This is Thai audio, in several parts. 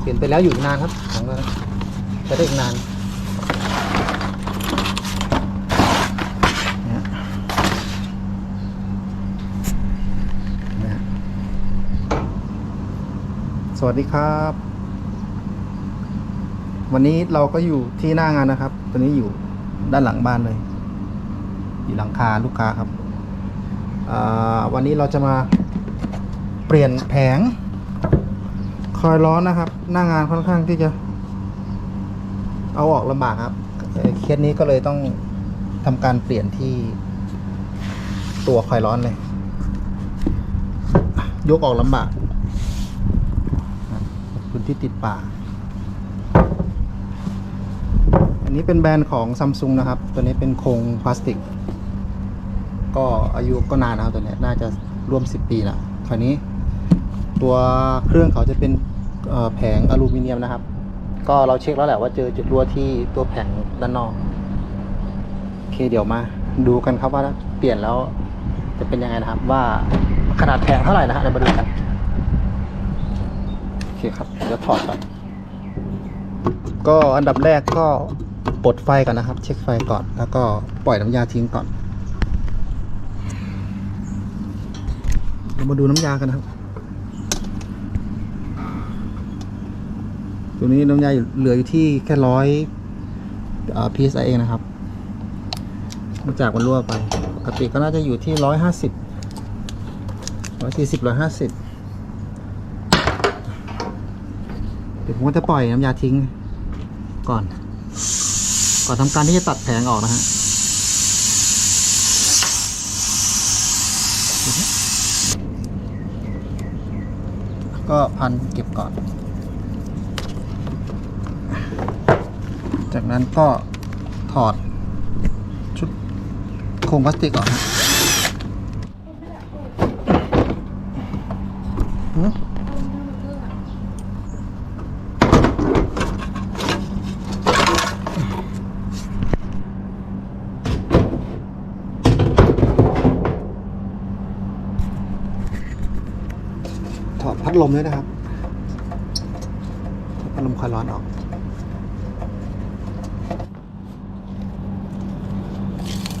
เปลี่ยนไปแล้วอยู่อีกนานครับของเราจะได้อีกนานสวัสดีครับ วันนี้เราก็อยู่ที่หน้างานนะครับ ตอนนี้อยู่ด้านหลังบ้านเลย อยู่หลังคาลูกค้าครับอ่าวันนี้เราจะมาเปลี่ยนแผง คอยร้อนนะครับ หน้างานค่อนข้างที่จะ เอาออกลำบากครับเอ่อเคสนี้ก็เลยต้องทำการเปลี่ยนที่ตัวคอยร้อนเลย ยกออกลำบากพื้นที่ติดป่า อันนี้เป็นแบรนด์ของซัมซุงนะครับ ตัวนี้เป็นโครงพลาสติก ก็อายุก็นานนะครับตัวนี้น่าจะร่วม 10 ปีแล้วคราวนี้ ตัวเครื่องเขาจะเป็น แผงอลูมิเนียมนะครับ ก็เราเช็คแล้วแหละว่าเจอจุดรั่วที่ตัวแผงด้านนอกโอเคเดี๋ยวมา ดูกันครับว่าเปลี่ยนแล้วจะเป็นยังไงนะครับ ว่าขนาดแผงเท่าไหร่นะฮะเดี๋ยวมาดูกันโอเคครับเดี๋ยวถอดก่อนก็อันดับแรกก็ปลดไฟก่อนนะครับ เช็คไฟก่อนแล้วก็ปล่อยน้ำยาทิ้งก่อนเรามาดูน้ำยากันนะครับ ตัวนี้น้ำยาเหลืออยู่ที่แค่ร้อยพีซเองนะครับเนื่องจากมันรั่วไป ปกติก็น่าจะอยู่ที่ร้อยห้าสิบร้อยสี่สิบร้อยห้าสิบเดี๋ยวผมก็จะปล่อยน้ำยาทิ้งก่อน ก่อนทำการที่จะตัดแผงออกนะฮะก็พันเก็บก่อน จากนั้นก็ถอดชุดโครงพลาสติกออกนะถอดพัดลมด้วยนะครับพัดลมคอยร้อนออก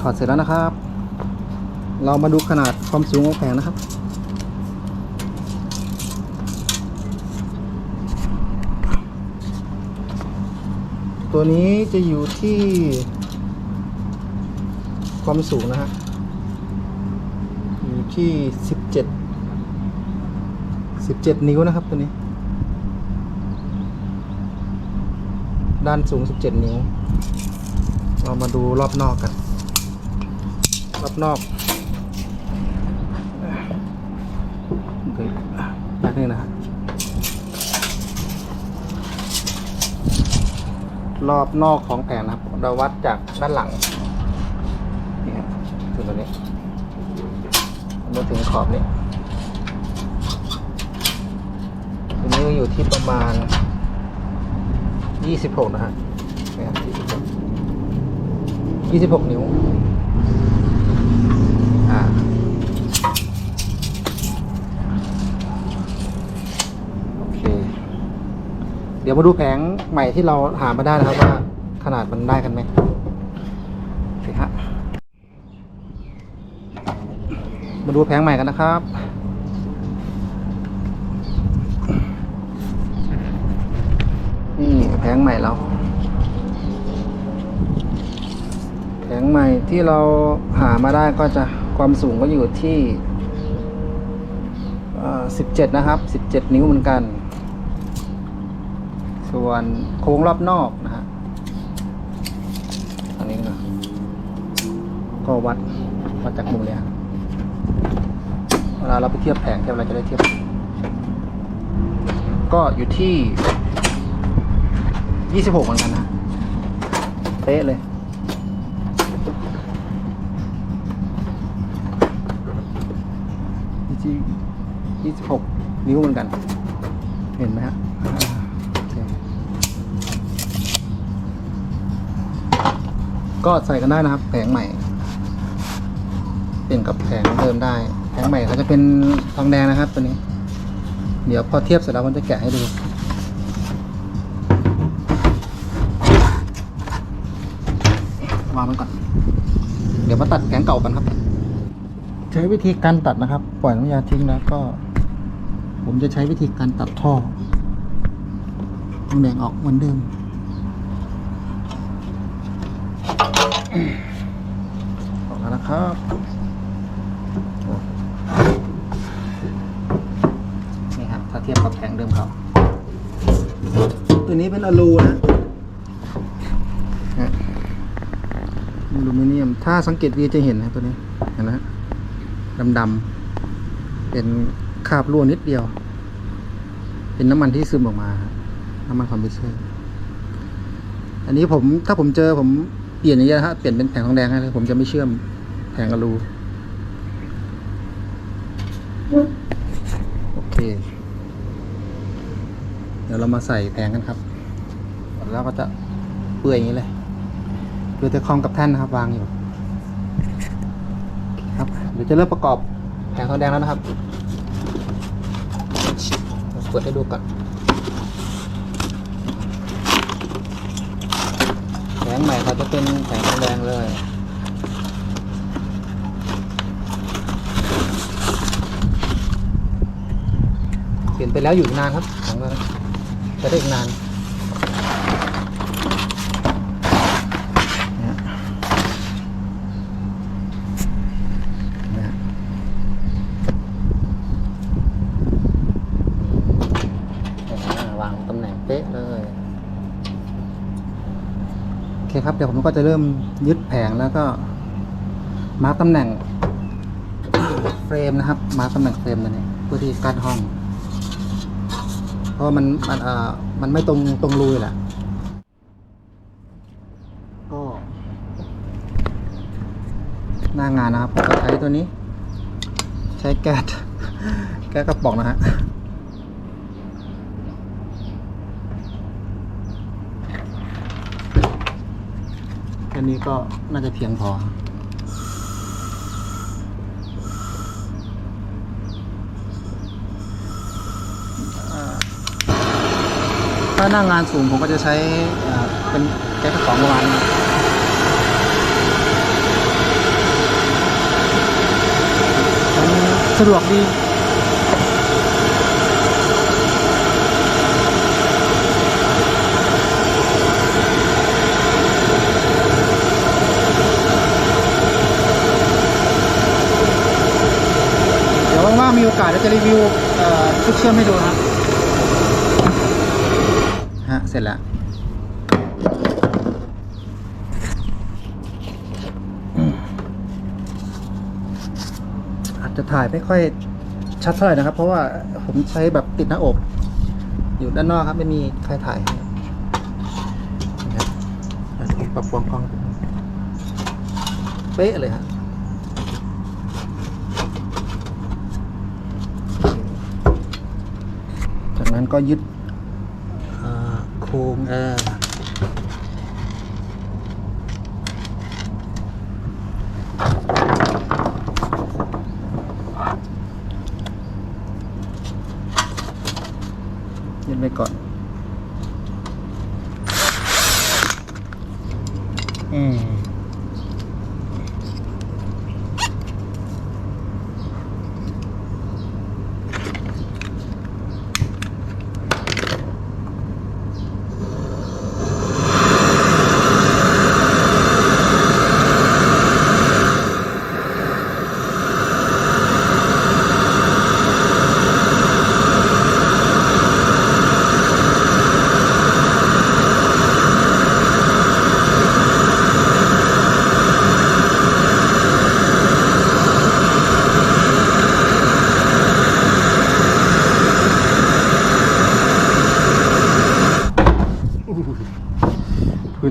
ถอดเสร็จแล้วนะครับ เรามาดูขนาดความสูงของแผงนะครับ ตัวนี้จะอยู่ที่ ความสูงนะฮะ อยู่ที่สิบเจ็ดสิบเจ็ดนิ้วนะครับตัวนี้ ด้านสูงสิบเจ็ดนิ้ว เรามาดูรอบนอกกัน รอบนอกโอเคแป๊บนึงนะรอบนอกของแผงนะครับ เราวัดจากด้านหลังนี่ครับถึงตัวนี้มาถึงขอบนี้ตัวนี้อยู่ที่ประมาณ 26 นะฮะนี่ครับ26 26 นิ้ว โอเค เดี๋ยวมาดูแผงใหม่ที่เราหามาได้นะครับว่าขนาดมันได้กันไหมโอเคฮะ มาดูแผงใหม่กันนะครับนี่แผงใหม่เราแผงใหม่ที่เราหามาได้ก็จะ ความสูงก็อยู่ที่สิบเจ็ดนะครับสิบเจ็ดนิ้วเหมือนกัน ส่วนโค้งรอบนอกนะฮะอันนี้นะก็วัดวัดจากมุมเนี้ยเวลาเราไปเทียบแผงเทียบอะไรจะได้เทียบ ก็อยู่ที่ยี่สิบหกเหมือนกันนะ เป๊ะเลย ที่26 นิ้วเหมือนกัน เห็นไหมฮะก็ใส่กันได้นะครับแผงใหม่ เปลี่ยนกับแผงเดิมได้แผงใหม่เขาจะเป็นทองแดงนะครับตัวนี้ เดี๋ยวพอเทียบเสร็จแล้วมันจะแกะให้ดูวางมันก่อน เดี๋ยวมาตัดแผงเก่ากันครับ ใช้วิธีการตัดนะครับ ปล่อยน้ำยาทิ้งแล้วก็ ผมจะใช้วิธีการตัดท่อแบ่งออกเหมือนเดิมออกแล้วนะครับนี่ครับถ้าเทียบกับแผงเดิมเขาตัวนี้เป็นอลูนะฮะอลูมิเนียม ถ้าสังเกตดีจะเห็นนะตัวนี้เห็นไหมฮะ ดำๆเป็นคราบรั่วนิดเดียว เป็นน้ำมันที่ซึมออกมา น้ำมันคอมพิวเซอร์อันนี้ผมถ้าผมเจอผมเปลี่ยนอย่างเงี้ยฮะเปลี่ยนเป็นแผงทองแดงให้เลยผมจะไม่เชื่อมแผงอลูโอเค เดี๋ยวเรามาใส่แผงกันครับ แล้วก็จะเปื่อยอย่างนี้เลยเรือจะคล้องกับแท่านนะครับ วางอยู่ ดี๋ยวจะเริ่มประกอบแผงทองแดงแล้วนะครับเปิดให้ดูก่อนแผงใหม่เขาจะเป็นแผงทองแดงเลยเปลี่ยนไปแล้วอยู่นานครับของเราจะได้อีกนานเนี่ยเนี่ยอ่าวางตำแหน่งเป๊ะเลยโอเคครับเดี๋ยวผมก็จะเริ่มยึดแผงแล้วก็มาร์กตำแหน่งเฟรมนะครับ มาร์กตำแหน่งเฟรมนั่นเองเพื่อที่กั้นห้อง เพราะมันมันเอ่อมันไม่ตรงตรงรูแหละก็หน้างานนะครับผมก็ใช้ตัวนี้ ใช้แก๊สแก๊สกระป๋องนะฮะแค่นี้ก็น่าจะเพียงพอ ถ้าน้างงานสูงผมก็จะใช้เป็นแก๊สกระป๋องประมาณนี้มันสะดวกดียวว่างๆมีโอกาส เดี๋ยวจะรีวิวเอ่อชุดเชื่อมให้ดูนะครับฮะเสร็จแล้วอาจจะถ่ายไม่ค่อยชัดเท่าไหร่นะครับ เพราะว่าผมใช้แบบติดหน้าอก อยู่ด้านนอกครับไม่มีใครถ่ายให้นะครับปรับวงกล้องเป๊ะเลยฮะจาก นั้นก็ยึดโครงเออยึดไว้ก่อน อืม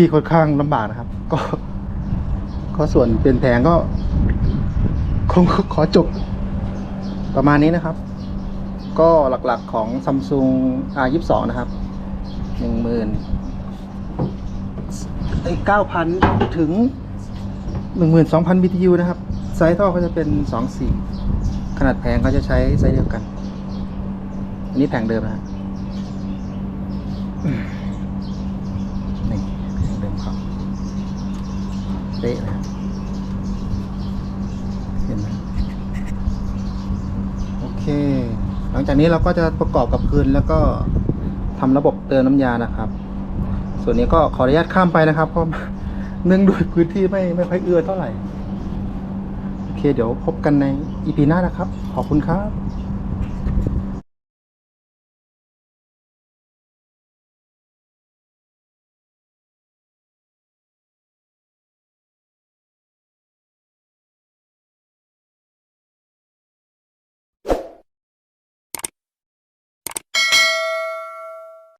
ที่ค่อนข้างลำบากนะครับ ก็ ก็ส่วนเปลี่ยนแผงก็ คงขอจบประมาณนี้นะครับ ก็หลักๆของ Samsung R22 นะครับหนึ่งหมื่นไอ้เก้าพันถึงหนึ่งหมื่นสองพัน BTU นะครับ ไซส์ท่อก็จะเป็นสองสี่ขนาดแผงก็จะใช้ไซส์เดียวกัน อันนี้แผงเดิมนะฮะอืมนี่แผง เป๊ะนะเห็นไหมโอเค หลังจากนี้เราก็จะประกอบกับคืนแล้วก็ทำระบบเติมน้ำยานะครับ ส่วนนี้ก็ขออนุญาตข้ามไปนะครับ เพราะเนื่องด้วยพื้นที่ไม่ไม่ค่อยเอื้อเท่าไหร่ โอเค เดี๋ยวพบกันในอีพีหน้านะครับ ขอบคุณครับ